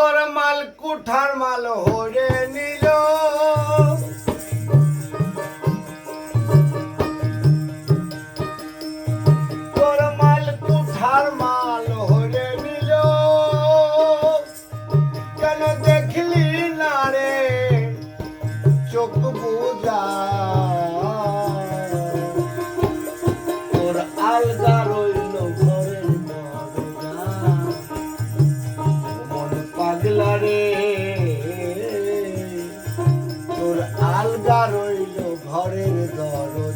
তোর মাল কুঠার মাল হরে নিল। তোর মাল কুঠার মাল হরে নিল। কেন আলগা রইল ঘরের দরজা।